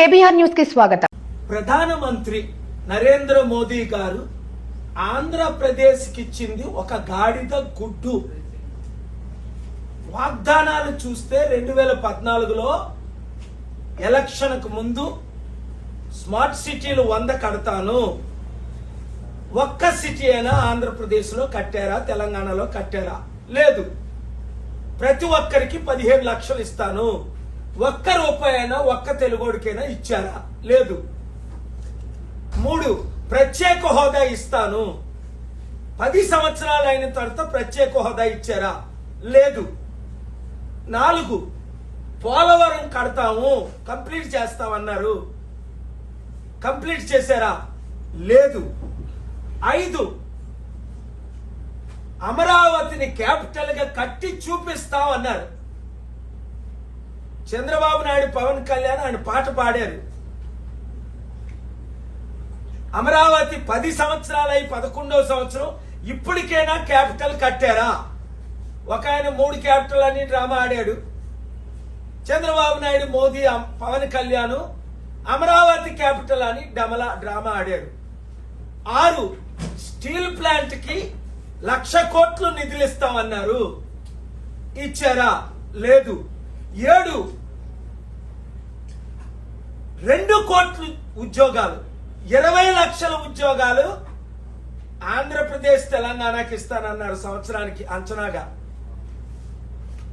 KBR న్యూస్కి స్వాగతం. ప్రధానమంత్రి నరేంద్ర మోదీ గారు ఆంధ్రప్రదేశ్కి ఇచ్చింది ఒక గాడిద గుడ్డు. వాగ్దానాలు చూస్తే రెండు వేల పద్నాలుగులో ఎలక్షన్కు ముందు స్మార్ట్ సిటీలు వంద కడతాను. ఒక్క సిటీ అయినా ఆంధ్రప్రదేశ్లో కట్టారా తెలంగాణలో కట్టారా? లేదు. ప్రతి ఒక్కరికి పదిహేడు లక్షలు ఇస్తాను. ఒక్క రూపాయైనా ఒక్క తెలుగోడికైనా ఇచ్చారా? లేదు. మూడు ప్రత్యేక హోదా ఇస్తాను. పది సంవత్సరాలు అయిన తర్వాత ప్రత్యేక హోదా ఇచ్చారా? లేదు. నాలుగు పోలవరం కడతాము కంప్లీట్ చేస్తామన్నారు. కంప్లీట్ చేశారా? లేదు. ఐదు అమరావతిని క్యాపిటల్గా కట్టి చూపిస్తాం అన్నారు చంద్రబాబు నాయుడు పవన్ కళ్యాణ్ ఆయన పాట పాడారు. అమరావతి పది సంవత్సరాలై పదకొండవ సంవత్సరం ఇప్పటికైనా క్యాపిటల్ కట్టారా? ఒక ఆయన మూడు క్యాపిటల్ అని డ్రామా ఆడాడు. చంద్రబాబు నాయుడు మోదీ పవన్ కళ్యాణ్ అమరావతి క్యాపిటల్ అని డమలా డ్రామా ఆడాడు. ఆరు స్టీల్ ప్లాంట్కి లక్ష కోట్లు నిధులు ఇస్తామన్నారు. ఇచ్చారా? లేదు. ఏడు రెండు కోట్లు ఉద్యోగాలు ఇరవై లక్షల ఉద్యోగాలు ఆంధ్రప్రదేశ్ తెలంగాణకి ఇస్తానన్నారు సంవత్సరానికి అంచనాగా.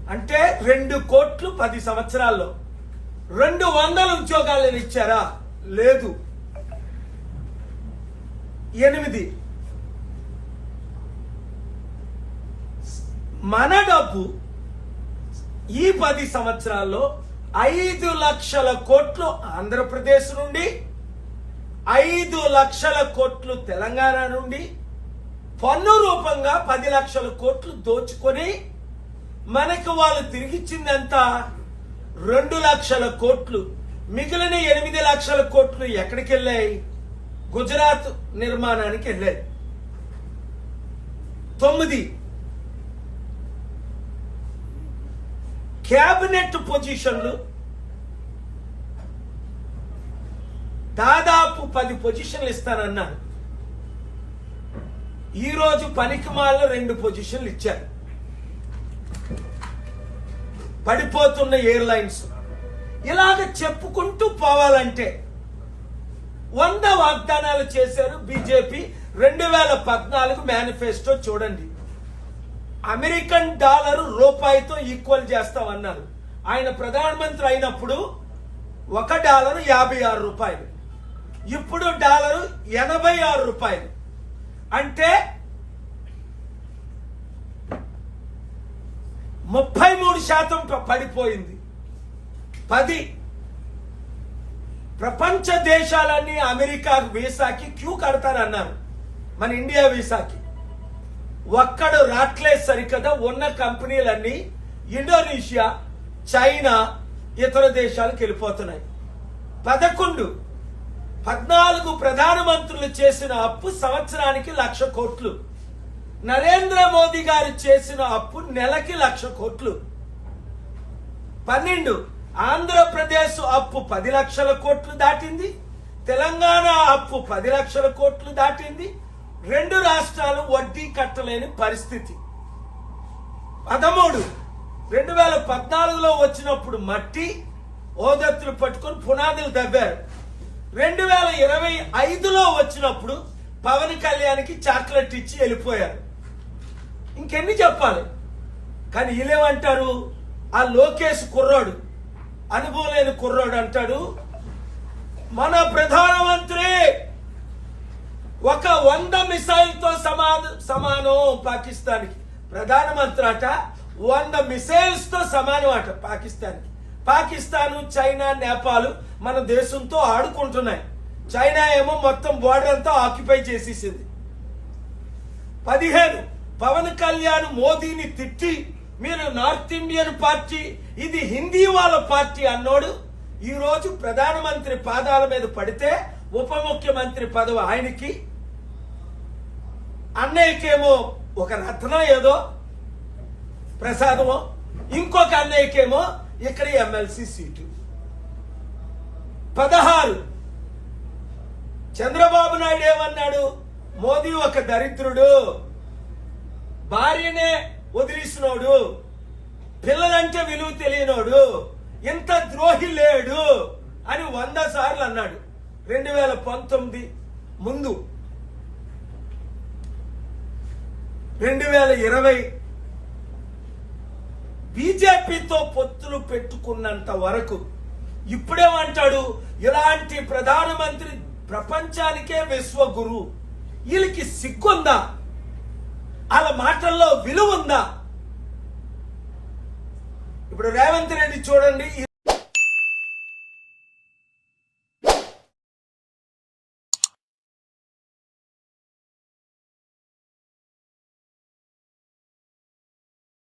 అంటే రెండు కోట్లు పది సంవత్సరాల్లో. రెండు వందల ఉద్యోగాలను ఇచ్చారా? లేదు. ఎనిమిది. మన డబ్బు ఈ పది సంవత్సరాల్లో ఐదు లక్షల కోట్లు ఆంధ్రప్రదేశ్ నుండి ఐదు లక్షల కోట్లు తెలంగాణ నుండి పన్ను రూపంగా పది లక్షల కోట్లు దోచుకొని మనకు వాళ్ళు తిరిగిచ్చింది రెండు లక్షల కోట్లు. మిగిలిన ఎనిమిది లక్షల కోట్లు ఎక్కడికి వెళ్ళాయి? గుజరాత్ నిర్మాణానికి వెళ్ళాయి. తొమ్మిది క్యాబినెట్ పొజిషన్లు దాదాపు పది పొజిషన్లు ఇస్తానన్నారు ఈరోజు రోజు పనికిమాల రెండు పొజిషన్లు ఇచ్చారు. పడిపోతున్న ఎయిర్లైన్స్. ఇలాగ చెప్పుకుంటూ పోవాలంటే వంద వాగ్దానాలు చేశారు బీజేపీ. రెండు వేల పద్నాలుగు మేనిఫెస్టో చూడండి. అమెరికన్ డాలర్ రూపాయితో ఈక్వల్ చేస్తామన్నారు ఆయన ప్రధానమంత్రి అయినప్పుడు ఒక డాలర్ యాభై ఆరు రూపాయలు. ఇప్పుడు డాలరు ఎనభై ఆరు రూపాయలు. అంటే ముప్పై మూడు శాతం పడిపోయింది. పది. ప్రపంచ దేశాలన్నీ అమెరికా వీసాకి క్యూ కడతారన్నారు. మన ఇండియా వీసాకి. ఒక్కడు రాట్లే సరికదా ఉన్న కంపెనీలన్నీ ఇండోనేషియా చైనా ఇతర దేశాలకు వెళ్ళిపోతున్నాయి. పదకొండు. పద్నాలుగు ప్రధానమంత్రులు చేసిన అప్పు సంవత్సరానికి లక్ష కోట్లు. నరేంద్ర మోదీ గారు చేసిన అప్పు నెలకి లక్ష కోట్లు. పన్నెండు. ఆంధ్రప్రదేశ్ అప్పు పది లక్షల కోట్లు దాటింది. తెలంగాణ అప్పు పది లక్షల కోట్లు దాటింది. రెండు రాష్ట్రాలు వడ్డీ కట్టలేని పరిస్థితి. పదమూడు. రెండు వేల పద్నాలుగులో వచ్చినప్పుడు మట్టి ఓదత్తులు పట్టుకొని పునాదులు దవ్వారు రెండు వేల ఇరవై ఐదులో వచ్చినప్పుడు పవన్ కళ్యాణ్కి చాక్లెట్ ఇచ్చి వెళ్ళిపోయారు. ఇంకెన్ని చెప్పాలి? కానీ వీళ్ళేమంటారు? ఆ లోకేష్ కుర్రాడు అనుభవం లేని కుర్రాడు అంటాడు. మన ప్రధానమంత్రి! ఒక వంద మిసైల్తో సమాన సమానం పాకిస్తాన్కి. ప్రధానమంత్రి అట వంద మిసైల్స్తో సమానం అట పాకిస్తాన్కి. పాకిస్తాన్ చైనా నేపాల్ మన దేశంతో ఆడుకుంటున్నాయి. చైనా ఏమో మొత్తం బోర్డర్ అంతా ఆక్యుపై చేసేసింది. పదిహేను పవన్ కళ్యాణ్ మోదీని తిట్టి మీరు నార్త్ ఇండియన్ పార్టీ ఇది హిందీ వాళ్ళ పార్టీ అన్నోడు ఈరోజు ప్రధానమంత్రి పాదాల మీద పడితే ఉప ముఖ్యమంత్రి పదవి ఆయనకి. అన్నయ్యకేమో ఒక రత్నం ఏదో ప్రసాదమో. ఇంకొక అన్నయ్యకేమో ఇక్కడ ఎమ్మెల్సీ సీటు. పదహారు. చంద్రబాబు నాయుడు ఏమన్నాడు? మోదీ ఒక దరిద్రుడు. భార్యనే వదిలేసినోడు. పిల్లలంటే విలువ తెలియనోడు. ఇంత ద్రోహి లేడు అని వంద సార్లు అన్నాడు. రెండు వేల పంతొమ్మిది ముందు. రెండు వేల ఇరవై బీజేపీతో పొత్తులు పెట్టుకున్నంత వరకు ఇప్పుడేమంటాడు ఇలాంటి ప్రధానమంత్రి ప్రపంచానికే విశ్వగురు. వీళ్ళకి సిగ్గుందా? వాళ్ళ మాటల్లో విలువ ఉందా ఇప్పుడు రేవంత్ రెడ్డి చూడండి